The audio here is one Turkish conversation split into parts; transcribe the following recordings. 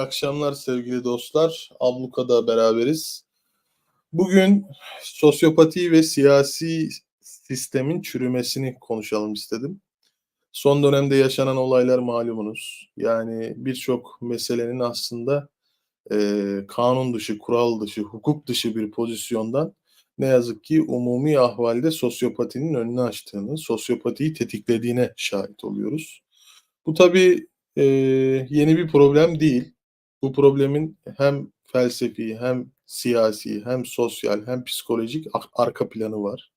akşamlar sevgili dostlar. Abluka'da beraberiz. Bugün sosyopati ve siyasi sistemin çürümesini konuşalım istedim. Son dönemde yaşanan olaylar malumunuz. Yani birçok meselenin aslında e, kanun dışı, kural dışı, hukuk dışı bir pozisyondan ne yazık ki umumi ahvalde sosyopatinin önünü açtığını, sosyopatiyi tetiklediğine şahit oluyoruz. Bu tabii e, yeni bir problem değil. Bu problemin hem felsefi hem siyasi hem sosyal hem psikolojik arka planı var.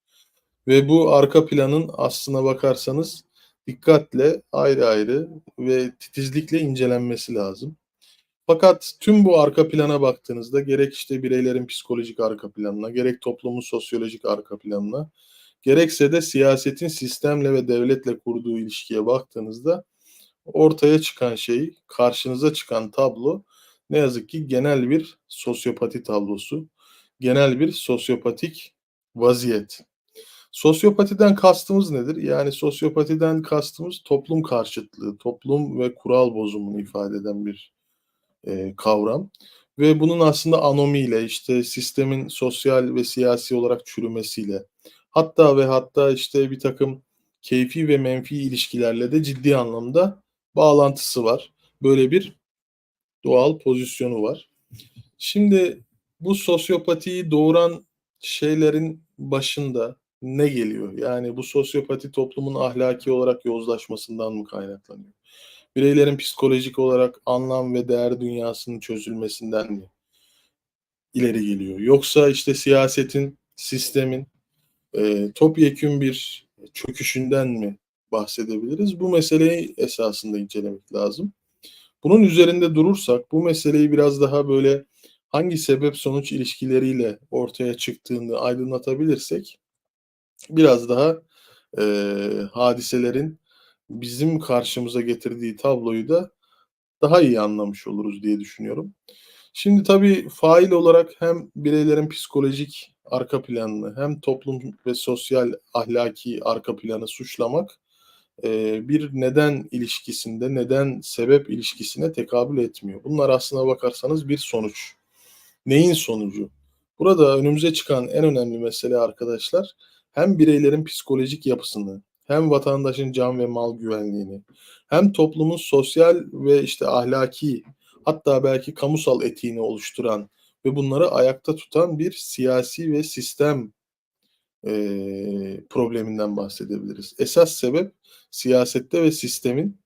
Ve bu arka planın aslına bakarsanız dikkatle ayrı ayrı ve titizlikle incelenmesi lazım. Fakat tüm bu arka plana baktığınızda gerek işte bireylerin psikolojik arka planına, gerek toplumun sosyolojik arka planına, gerekse de siyasetin sistemle ve devletle kurduğu ilişkiye baktığınızda ortaya çıkan şey, karşınıza çıkan tablo ne yazık ki genel bir sosyopati tablosu. Genel bir sosyopatik vaziyet. Sosyopatiden kastımız nedir? Yani sosyopatiden kastımız toplum karşıtlığı, toplum ve kural bozumunu ifade eden bir e, kavram. Ve bunun aslında anomiyle, işte sistemin sosyal ve siyasi olarak çürümesiyle, hatta ve hatta işte bir takım keyfi ve menfi ilişkilerle de ciddi anlamda bağlantısı var. Böyle bir doğal pozisyonu var. Şimdi bu sosyopatiyi doğuran şeylerin başında ne geliyor? Yani bu sosyopati toplumun ahlaki olarak yozlaşmasından mı kaynaklanıyor? Bireylerin psikolojik olarak anlam ve değer dünyasının çözülmesinden mi ileri geliyor? Yoksa işte siyasetin, sistemin e, topyekün bir çöküşünden mi bahsedebiliriz? Bu meseleyi esasında incelemek lazım. Bunun üzerinde durursak bu meseleyi biraz daha böyle hangi sebep sonuç ilişkileriyle ortaya çıktığını aydınlatabilirsek biraz daha e, hadiselerin bizim karşımıza getirdiği tabloyu da daha iyi anlamış oluruz diye düşünüyorum. Şimdi tabii fail olarak hem bireylerin psikolojik arka planını hem toplum ve sosyal ahlaki arka planı suçlamak bir neden ilişkisinde, neden sebep ilişkisine tekabül etmiyor. Bunlar aslına bakarsanız bir sonuç. Neyin sonucu? Burada önümüze çıkan en önemli mesele arkadaşlar hem bireylerin psikolojik yapısını, hem vatandaşın can ve mal güvenliğini, hem toplumun sosyal ve işte ahlaki hatta belki kamusal etiğini oluşturan ve bunları ayakta tutan bir siyasi ve sistem e, probleminden bahsedebiliriz. Esas sebep siyasette ve sistemin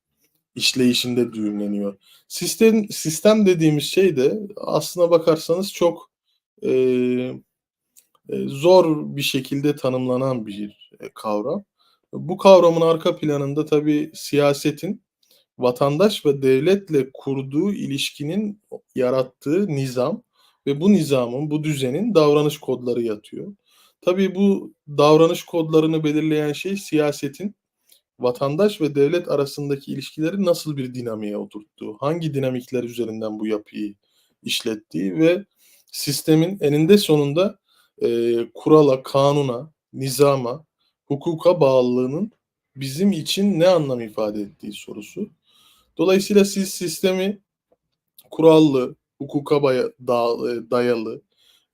işleyişinde düğümleniyor. Sistem sistem dediğimiz şey de aslına bakarsanız çok e, zor bir şekilde tanımlanan bir kavram. Bu kavramın arka planında tabii siyasetin vatandaş ve devletle kurduğu ilişkinin yarattığı nizam ve bu nizamın, bu düzenin davranış kodları yatıyor. Tabii bu davranış kodlarını belirleyen şey siyasetin vatandaş ve devlet arasındaki ilişkileri nasıl bir dinamiğe oturttuğu, hangi dinamikler üzerinden bu yapıyı işlettiği ve sistemin eninde sonunda e, kurala, kanuna, nizama, hukuka bağlılığının bizim için ne anlam ifade ettiği sorusu. Dolayısıyla siz sistemi kurallı, hukuka dayalı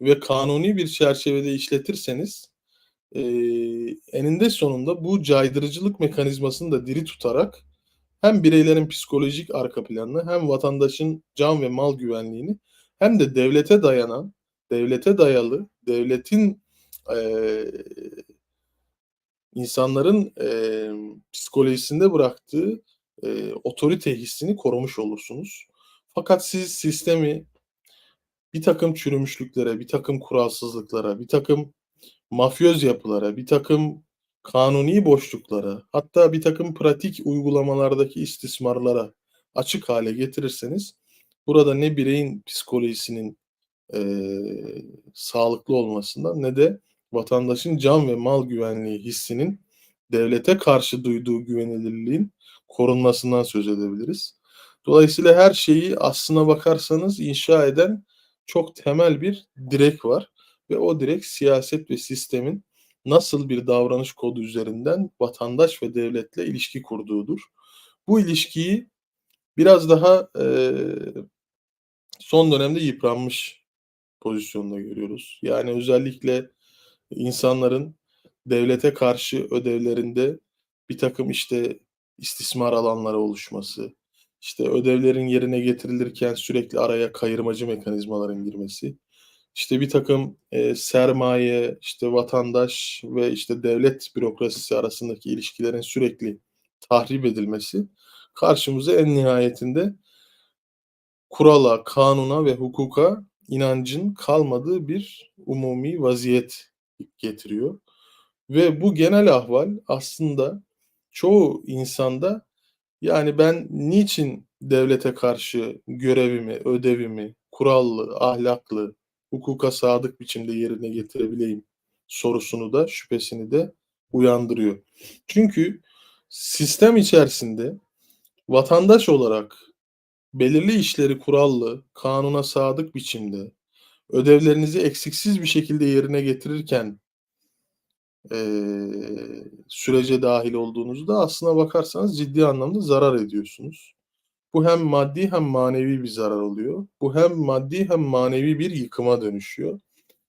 ve kanuni bir çerçevede işletirseniz e, eninde sonunda bu caydırıcılık mekanizmasını da diri tutarak hem bireylerin psikolojik arka planını hem vatandaşın can ve mal güvenliğini hem de devlete dayanan, devlete dayalı, devletin e, insanların e, psikolojisinde bıraktığı e, otorite hissini korumuş olursunuz. Fakat siz sistemi bir takım çürümüşlüklere, bir takım kuralsızlıklara, bir takım mafyöz yapılara, bir takım kanuni boşluklara, hatta bir takım pratik uygulamalardaki istismarlara açık hale getirirseniz burada ne bireyin psikolojisinin e, sağlıklı olmasından ne de vatandaşın can ve mal güvenliği hissinin devlete karşı duyduğu güvenilirliğin korunmasından söz edebiliriz. Dolayısıyla her şeyi aslına bakarsanız inşa eden çok temel bir direk var ve o direk siyaset ve sistemin nasıl bir davranış kodu üzerinden vatandaş ve devletle ilişki kurduğudur. Bu ilişkiyi biraz daha e, son dönemde yıpranmış pozisyonda görüyoruz. Yani özellikle insanların devlete karşı ödevlerinde bir takım işte istismar alanları oluşması, işte ödevlerin yerine getirilirken sürekli araya kayırmacı mekanizmaların girmesi, işte bir takım e, sermaye, işte vatandaş ve işte devlet bürokrasisi arasındaki ilişkilerin sürekli tahrip edilmesi karşımıza en nihayetinde kurala, kanuna ve hukuka inancın kalmadığı bir umumi vaziyet getiriyor. Ve bu genel ahval aslında çoğu insanda yani ben niçin devlete karşı görevimi, ödevimi kurallı, ahlaklı, hukuka sadık biçimde yerine getirebileyim sorusunu da şüphesini de uyandırıyor. Çünkü sistem içerisinde vatandaş olarak belirli işleri kurallı, kanuna sadık biçimde, ödevlerinizi eksiksiz bir şekilde yerine getirirken eee, sürece dahil olduğunuzda aslına bakarsanız ciddi anlamda zarar ediyorsunuz. Bu hem maddi hem manevi bir zarar oluyor. Bu hem maddi hem manevi bir yıkıma dönüşüyor.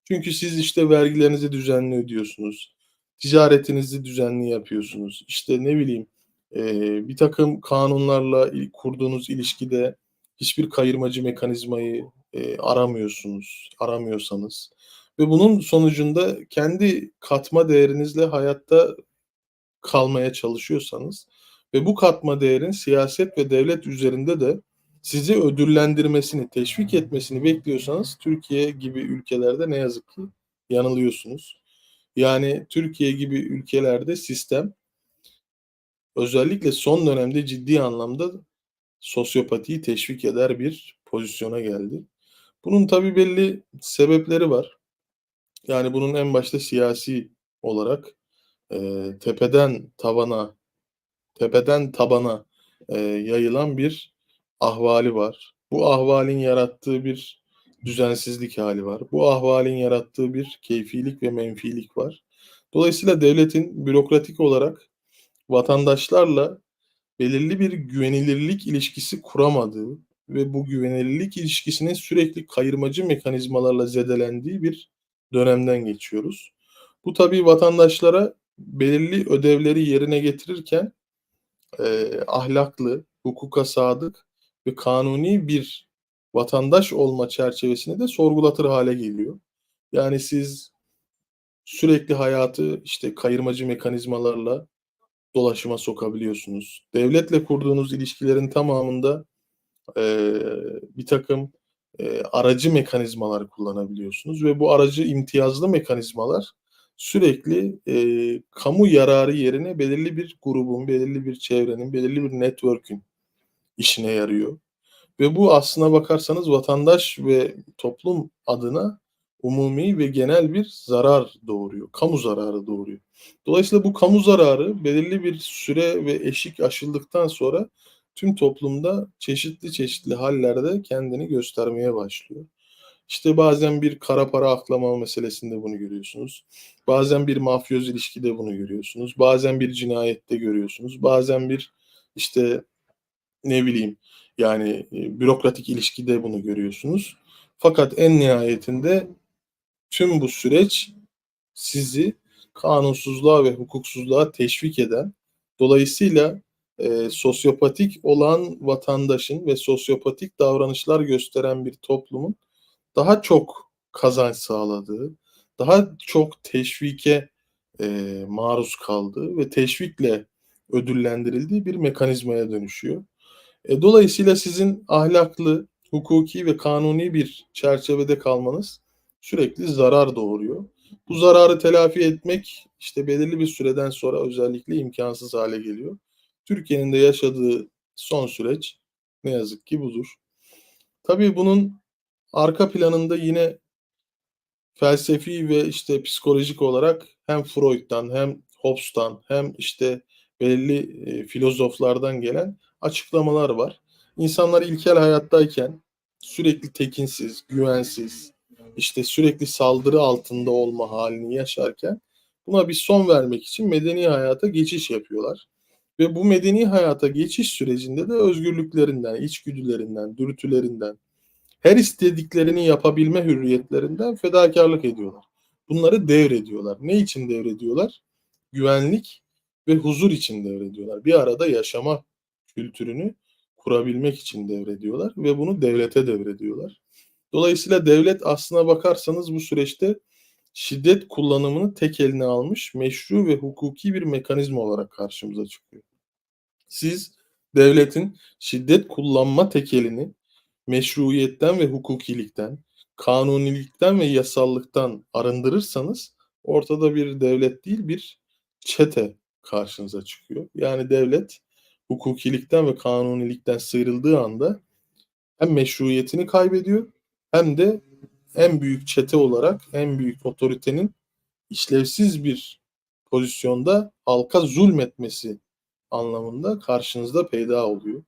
Çünkü siz işte vergilerinizi düzenli ödüyorsunuz. Ticaretinizi düzenli yapıyorsunuz. İşte ne bileyim eee, bir takım kanunlarla kurduğunuz ilişkide hiçbir kayırmacı mekanizmayı eee, aramıyorsunuz, aramıyorsanız ve bunun sonucunda kendi katma değerinizle hayatta kalmaya çalışıyorsanız ve bu katma değerin siyaset ve devlet üzerinde de sizi ödüllendirmesini, teşvik etmesini bekliyorsanız Türkiye gibi ülkelerde ne yazık ki yanılıyorsunuz. Yani Türkiye gibi ülkelerde sistem özellikle son dönemde ciddi anlamda sosyopatiyi teşvik eder bir pozisyona geldi. Bunun tabii belli sebepleri var. Yani bunun en başta siyasi olarak eee, tepeden tavana, tepeden tabana eee, yayılan bir ahvali var. Bu ahvalin yarattığı bir düzensizlik hali var. Bu ahvalin yarattığı bir keyfilik ve menfilik var. Dolayısıyla devletin bürokratik olarak vatandaşlarla belirli bir güvenilirlik ilişkisi kuramadığı ve bu güvenilirlik ilişkisinin sürekli kayırmacı mekanizmalarla zedelendiği bir dönemden geçiyoruz. Bu tabii vatandaşlara belirli ödevleri yerine getirirken eee, ahlaklı, hukuka sadık ve kanuni bir vatandaş olma çerçevesini de sorgulatır hale geliyor. Yani siz sürekli hayatı işte kayırmacı mekanizmalarla dolaşıma sokabiliyorsunuz. Devletle kurduğunuz ilişkilerin tamamında eee, bir takım eee, aracı mekanizmalar kullanabiliyorsunuz ve bu aracı imtiyazlı mekanizmalar sürekli eee, kamu yararı yerine belirli bir grubun, belirli bir çevrenin, belirli bir network'ün işine yarıyor. Ve bu aslına bakarsanız vatandaş ve toplum adına umumi ve genel bir zarar doğuruyor. Kamu zararı doğuruyor. Dolayısıyla bu kamu zararı belirli bir süre ve eşik aşıldıktan sonra tüm toplumda çeşitli çeşitli hallerde kendini göstermeye başlıyor. İşte bazen bir kara para aklama meselesinde bunu görüyorsunuz. Bazen bir mafyoz ilişkide bunu görüyorsunuz. Bazen bir cinayette görüyorsunuz. Bazen bir işte ne bileyim yani e, bürokratik ilişkide bunu görüyorsunuz. Fakat en nihayetinde tüm bu süreç sizi kanunsuzluğa ve hukuksuzluğa teşvik eden, dolayısıyla e, sosyopatik olan vatandaşın ve sosyopatik davranışlar gösteren bir toplumun daha çok kazanç sağladığı, daha çok teşvike e, maruz kaldığı ve teşvikle ödüllendirildiği bir mekanizmaya dönüşüyor. E, dolayısıyla sizin ahlaklı, hukuki ve kanuni bir çerçevede kalmanız sürekli zarar doğuruyor. Bu zararı telafi etmek işte belirli bir süreden sonra özellikle imkansız hale geliyor. Türkiye'nin de yaşadığı son süreç ne yazık ki budur. Tabii bunun arka planında yine felsefi ve işte psikolojik olarak hem Freud'dan hem Hobbes'tan hem işte belirli e, filozoflardan gelen açıklamalar var. İnsanlar ilkel hayattayken sürekli tekinsiz, güvensiz, işte sürekli saldırı altında olma halini yaşarken buna bir son vermek için medeni hayata geçiş yapıyorlar. Ve bu medeni hayata geçiş sürecinde de özgürlüklerinden, içgüdülerinden, dürtülerinden, her istediklerini yapabilme hürriyetlerinden fedakarlık ediyorlar. Bunları devrediyorlar. Ne için devrediyorlar? Güvenlik ve huzur için devrediyorlar. Bir arada yaşama kültürünü kurabilmek için devrediyorlar ve bunu devlete devrediyorlar. Dolayısıyla devlet aslına bakarsanız bu süreçte şiddet kullanımını tek eline almış meşru ve hukuki bir mekanizma olarak karşımıza çıkıyor. Siz devletin şiddet kullanma tekelini meşruiyetten ve hukukilikten, kanunilikten ve yasallıktan arındırırsanız ortada bir devlet değil bir çete karşınıza çıkıyor. Yani devlet hukukilikten ve kanunilikten sıyrıldığı anda hem meşruiyetini kaybediyor hem de en büyük çete olarak en büyük otoritenin işlevsiz bir pozisyonda halka zulmetmesi anlamında karşınızda peyda oluyor.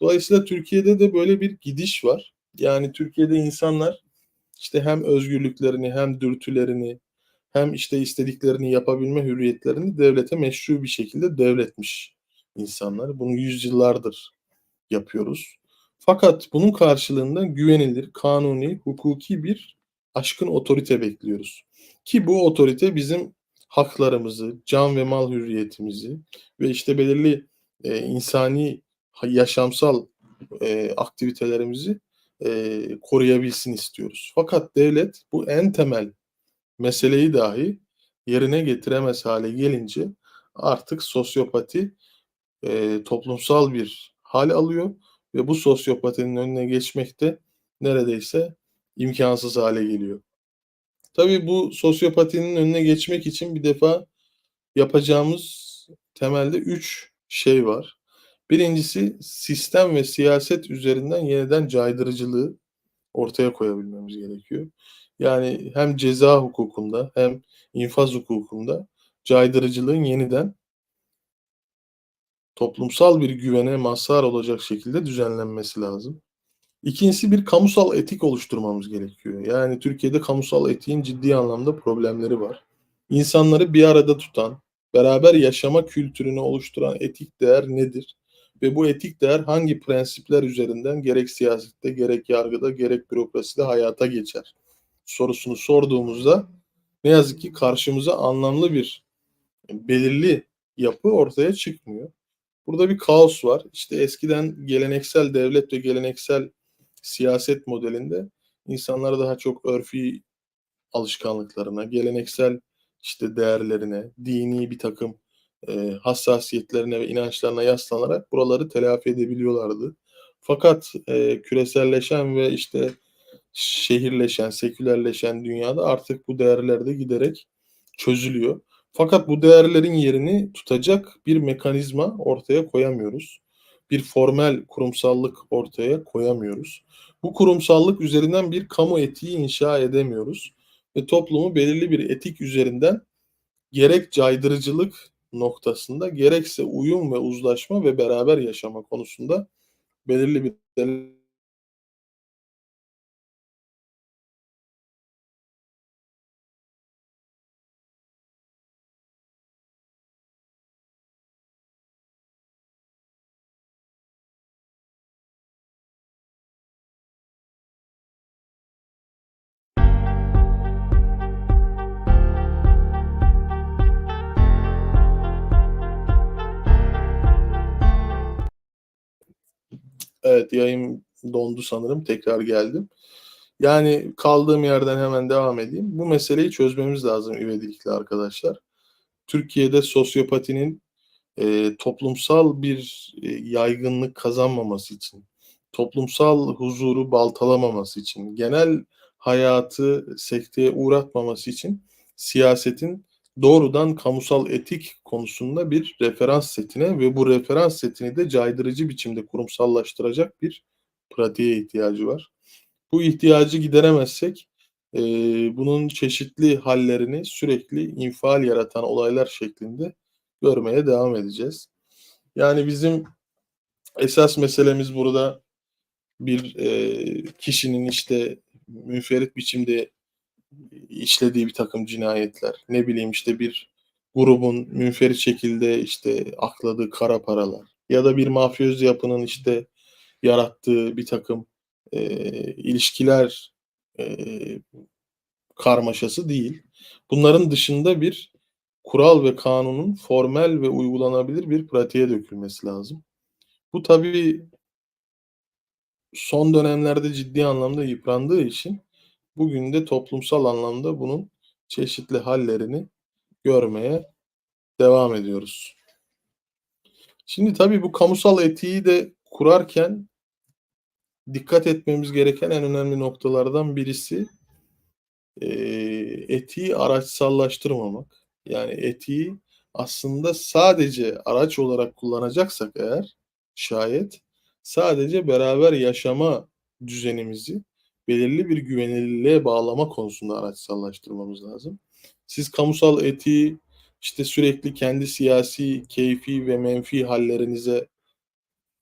Dolayısıyla Türkiye'de de böyle bir gidiş var. Yani Türkiye'de insanlar işte hem özgürlüklerini hem dürtülerini hem işte istediklerini yapabilme hürriyetlerini devlete meşru bir şekilde devretmiş insanlar. Bunu yüzyıllardır yapıyoruz. Fakat bunun karşılığında güvenilir, kanuni, hukuki bir aşkın otorite bekliyoruz. Ki bu otorite bizim haklarımızı, can ve mal hürriyetimizi ve işte belirli e, insani yaşamsal e, aktivitelerimizi e, koruyabilsin istiyoruz. Fakat devlet bu en temel meseleyi dahi yerine getiremez hale gelince artık sosyopati e, toplumsal bir hal alıyor ve bu sosyopatinin önüne geçmek de neredeyse imkansız hale geliyor. Tabii bu sosyopatinin önüne geçmek için bir defa yapacağımız temelde üç şey var. Birincisi sistem ve siyaset üzerinden yeniden caydırıcılığı ortaya koyabilmemiz gerekiyor. Yani hem ceza hukukunda hem infaz hukukunda caydırıcılığın yeniden toplumsal bir güvene mazhar olacak şekilde düzenlenmesi lazım. İkincisi bir kamusal etik oluşturmamız gerekiyor. Yani Türkiye'de kamusal etiğin ciddi anlamda problemleri var. İnsanları bir arada tutan, beraber yaşama kültürünü oluşturan etik değer nedir? Ve bu etik değer hangi prensipler üzerinden gerek siyasette, gerek yargıda, gerek bürokraside hayata geçer? Sorusunu sorduğumuzda ne yazık ki karşımıza anlamlı bir belirli yapı ortaya çıkmıyor. Burada bir kaos var. İşte eskiden geleneksel devlet ve geleneksel siyaset modelinde insanlara daha çok örfi alışkanlıklarına, geleneksel işte değerlerine, dini bir takım e, hassasiyetlerine ve inançlarına yaslanarak buraları telafi edebiliyorlardı. Fakat e, küreselleşen ve işte şehirleşen, sekülerleşen dünyada artık bu değerler de giderek çözülüyor. Fakat bu değerlerin yerini tutacak bir mekanizma ortaya koyamıyoruz. Bir formel kurumsallık ortaya koyamıyoruz. Bu kurumsallık üzerinden bir kamu etiği inşa edemiyoruz ve toplumu belirli bir etik üzerinden gerek caydırıcılık noktasında gerekse uyum ve uzlaşma ve beraber yaşama konusunda belirli bir Evet yayın dondu sanırım. Tekrar geldim. Yani kaldığım yerden hemen devam edeyim. Bu meseleyi çözmemiz lazım ivedilikle arkadaşlar. Türkiye'de sosyopatinin e, toplumsal bir e, yaygınlık kazanmaması için, toplumsal huzuru baltalamaması için, genel hayatı sekteye uğratmaması için siyasetin doğrudan kamusal etik konusunda bir referans setine ve bu referans setini de caydırıcı biçimde kurumsallaştıracak bir pratiğe ihtiyacı var. Bu ihtiyacı gideremezsek e, bunun çeşitli hallerini sürekli infial yaratan olaylar şeklinde görmeye devam edeceğiz. Yani bizim esas meselemiz burada bir e, kişinin işte münferit biçimde işlediği bir takım cinayetler, ne bileyim işte bir grubun münferit şekilde işte akladığı kara paralar ya da bir mafyöz yapının işte yarattığı bir takım eee, ilişkiler, eee, karmaşası değil. Bunların dışında bir kural ve kanunun formel ve uygulanabilir bir pratiğe dökülmesi lazım. Bu tabii son dönemlerde ciddi anlamda yıprandığı için bugün de toplumsal anlamda bunun çeşitli hallerini görmeye devam ediyoruz. Şimdi tabii bu kamusal etiği de kurarken dikkat etmemiz gereken en önemli noktalardan birisi eee, etiği araçsallaştırmamak. Yani etiği aslında sadece araç olarak kullanacaksak eğer şayet sadece beraber yaşama düzenimizi belirli bir güvenilirliğe bağlama konusunda araçsallaştırmamız lazım. Siz kamusal etiği işte sürekli kendi siyasi, keyfi ve menfi hallerinize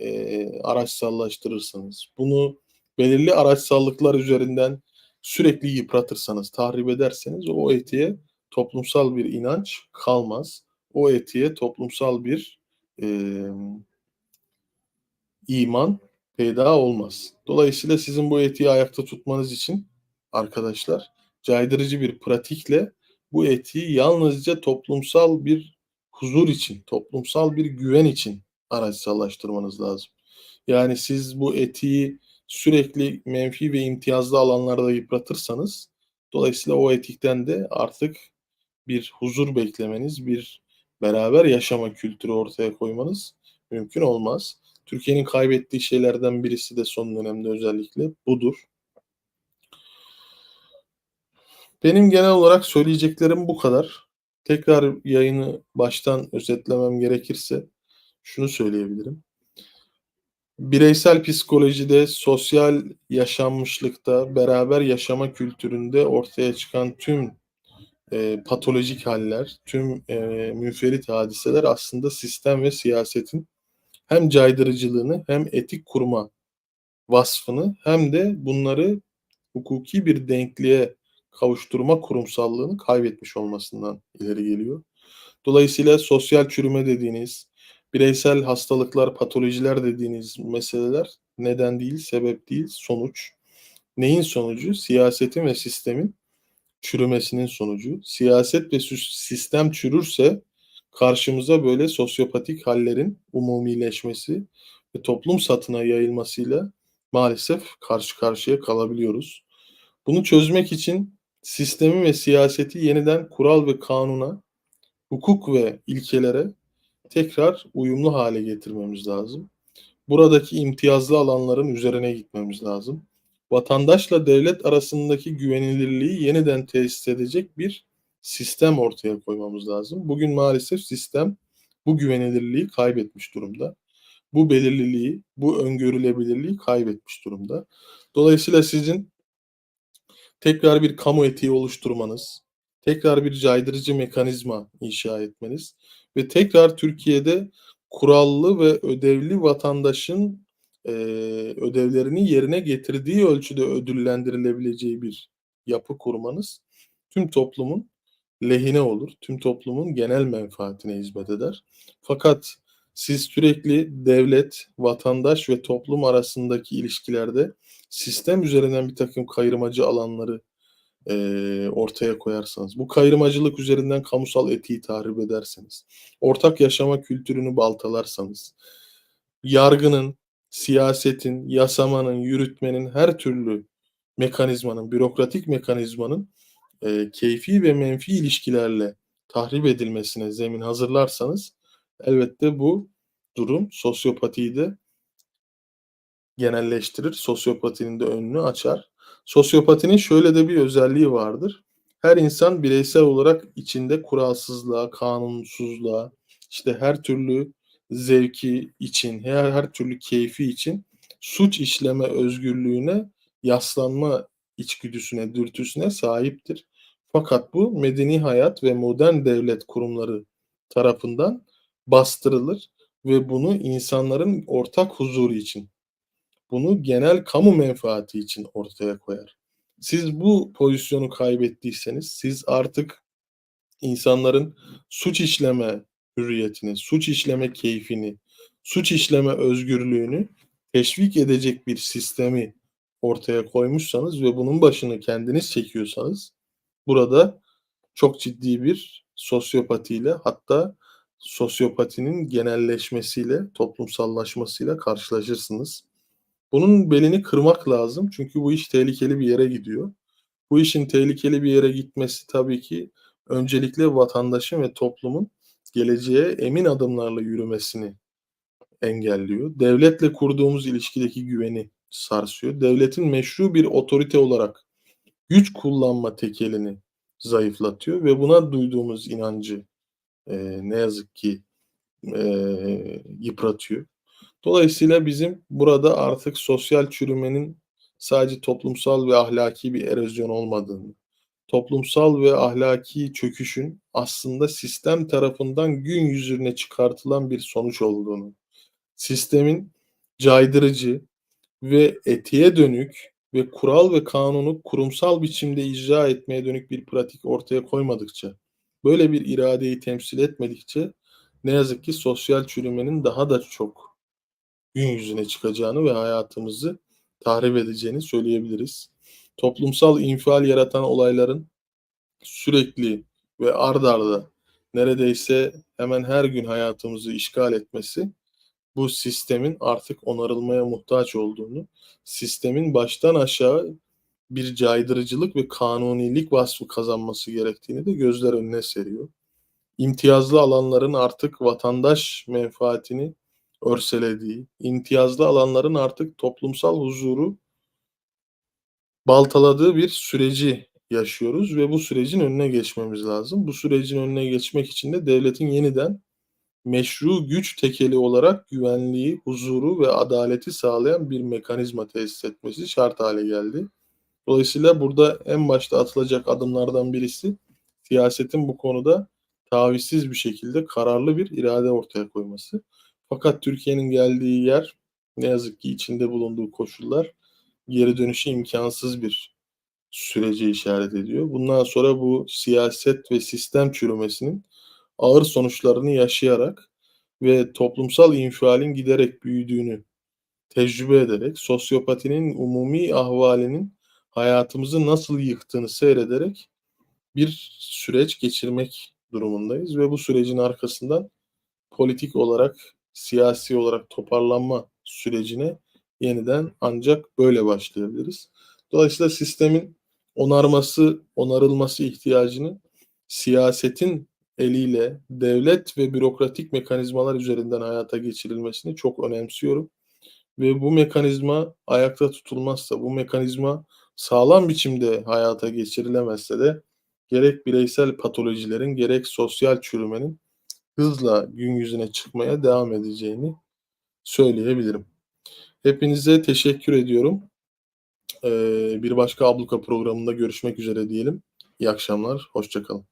eee, araçsallaştırırsanız, bunu belirli araçsallıklar üzerinden sürekli yıpratırsanız, tahrip ederseniz o etiğe toplumsal bir inanç kalmaz. O etiğe toplumsal bir emm iman peyda olmaz. Dolayısıyla sizin bu etiği ayakta tutmanız için arkadaşlar caydırıcı bir pratikle bu etiği yalnızca toplumsal bir huzur için, toplumsal bir güven için araçsallaştırmanız lazım. Yani siz bu etiği sürekli menfi ve imtiyazlı alanlarda yıpratırsanız dolayısıyla o etikten de artık bir huzur beklemeniz, bir beraber yaşama kültürü ortaya koymanız mümkün olmaz. Türkiye'nin kaybettiği şeylerden birisi de son dönemde özellikle budur. Benim genel olarak söyleyeceklerim bu kadar. Tekrar yayını baştan özetlemem gerekirse şunu söyleyebilirim. Bireysel psikolojide, sosyal yaşanmışlıkta, beraber yaşama kültüründe ortaya çıkan tüm, eee, patolojik hâller, tüm, eee, münferit hadiseler aslında sistem ve siyasetin hem caydırıcılığını hem etik kurma vasfını hem de bunları hukuki bir denkliğe kavuşturma kurumsallığını kaybetmiş olmasından ileri geliyor. Dolayısıyla sosyal çürüme dediğiniz, bireysel hastalıklar, patolojiler dediğiniz meseleler neden değil, sebep değil, sonuç. Neyin sonucu? Siyasetin ve sistemin çürümesinin sonucu. Siyaset ve sistem çürürse karşımıza böyle sosyopatik hallerin umumileşmesi ve toplum satına yayılmasıyla maalesef karşı karşıya kalabiliyoruz. Bunu çözmek için sistemi ve siyaseti yeniden kural ve kanuna, hukuk ve ilkelere tekrar uyumlu hâle getirmemiz lazım. Buradaki imtiyazlı alanların üzerine gitmemiz lazım. Vatandaşla devlet arasındaki güvenilirliği yeniden tesis edecek bir sistem ortaya koymamız lazım. Bugün maalesef sistem bu güvenilirliği kaybetmiş durumda. Bu belirliliği, bu öngörülebilirliği kaybetmiş durumda. Dolayısıyla sizin tekrar bir kamu etiği oluşturmanız, tekrar bir caydırıcı mekanizma inşa etmeniz ve tekrar Türkiye'de kurallı ve ödevli vatandaşın, eee, ödevlerini yerine getirdiği ölçüde ödüllendirilebileceği bir yapı kurmanız tüm toplumun lehine olur. Tüm toplumun genel menfaatine hizmet eder. Fakat siz sürekli devlet, vatandaş ve toplum arasındaki ilişkilerde sistem üzerinden birtakım kayırmacı alanları, eee, ortaya koyarsanız, bu kayırmacılık üzerinden kamusal etiği tahrip ederseniz, ortak yaşama kültürünü baltalarsanız, yargının, siyasetin, yasamanın, yürütmenin, her türlü mekanizmanın, bürokratik mekanizmanın, eee, keyfi ve menfi ilişkilerle tahrip edilmesine zemin hazırlarsanız elbette bu durum sosyopatiyi de genelleştirir. Sosyopatinin de önünü açar. Sosyopatinin şöyle de bir özelliği vardır. Her insan bireysel olarak içinde kuralsızlığa, kanunsuzluğa, işte her türlü zevki için, her her türlü keyfi için suç işleme özgürlüğüne yaslanma içgüdüsüne, dürtüsüne sahiptir. Fakat bu medeni hayat ve modern devlet kurumları tarafından bastırılır ve bunu insanların ortak huzuru için, bunu genel kamu menfaati için ortaya koyar. Siz bu pozisyonu kaybettiyseniz, siz artık insanların suç işleme hürriyetini, suç işleme keyfini, suç işleme özgürlüğünü teşvik edecek bir sistemi ortaya koymuşsanız ve bunun başını kendiniz çekiyorsanız burada çok ciddi bir sosyopatiyle hatta sosyopatinin genelleşmesiyle, toplumsallaşmasıyla karşılaşırsınız. Bunun belini kırmak lazım çünkü bu iş tehlikeli bir yere gidiyor. Bu işin tehlikeli bir yere gitmesi tabii ki öncelikle vatandaşın ve toplumun geleceğe emin adımlarla yürümesini engelliyor. Devletle kurduğumuz ilişkideki güveni sarsıyor. Devletin meşru bir otorite olarak güç kullanma tekelini zayıflatıyor ve buna duyduğumuz inancı e, ne yazık ki e, yıpratıyor. Dolayısıyla bizim burada artık sosyal çürümenin sadece toplumsal ve ahlaki bir erozyon olmadığını, toplumsal ve ahlaki çöküşün aslında sistem tarafından gün yüzüne çıkartılan bir sonuç olduğunu, sistemin caydırıcı ve etiğe dönük ve kural ve kanunu kurumsal biçimde icra etmeye dönük bir pratik ortaya koymadıkça, böyle bir iradeyi temsil etmedikçe ne yazık ki sosyal çürümenin daha da çok gün yüzüne çıkacağını ve hayatımızı tahrip edeceğini söyleyebiliriz. Toplumsal infial yaratan olayların sürekli ve ard arda neredeyse hemen her gün hayatımızı işgal etmesi bu sistemin artık onarılmaya muhtaç olduğunu, sistemin baştan aşağı bir caydırıcılık ve kanunilik vasfı kazanması gerektiğini de gözler önüne seriyor. İmtiyazlı alanların artık vatandaş menfaatini örselediği, imtiyazlı alanların artık toplumsal huzuru baltaladığı bir süreci yaşıyoruz ve bu sürecin önüne geçmemiz lazım. Bu sürecin önüne geçmek için de devletin yeniden meşru güç tekeli olarak güvenliği, huzuru ve adaleti sağlayan bir mekanizma tesis etmesi şart hale geldi. Dolayısıyla burada en başta atılacak adımlardan birisi siyasetin bu konuda tavizsiz bir şekilde kararlı bir irade ortaya koyması. Fakat Türkiye'nin geldiği yer ne yazık ki içinde bulunduğu koşullar geri dönüşü imkansız bir süreci işaret ediyor. Bundan sonra bu siyaset ve sistem çürümesinin ağır sonuçlarını yaşayarak ve toplumsal infialin giderek büyüdüğünü tecrübe ederek, sosyopatinin umumi ahvalinin hayatımızı nasıl yıktığını seyrederek bir süreç geçirmek durumundayız ve bu sürecin arkasından politik olarak, siyasi olarak toparlanma sürecine yeniden ancak böyle başlayabiliriz. Dolayısıyla sistemin onarması, onarılması ihtiyacını siyasetin eliyle devlet ve bürokratik mekanizmalar üzerinden hayata geçirilmesini çok önemsiyorum. Ve bu mekanizma ayakta tutulmazsa, bu mekanizma sağlam biçimde hayata geçirilemezse de gerek bireysel patolojilerin gerek sosyal çürümenin hızla gün yüzüne çıkmaya devam edeceğini söyleyebilirim. Hepinize teşekkür ediyorum. Ee, bir başka abluka programında görüşmek üzere diyelim. İyi akşamlar, hoşçakalın.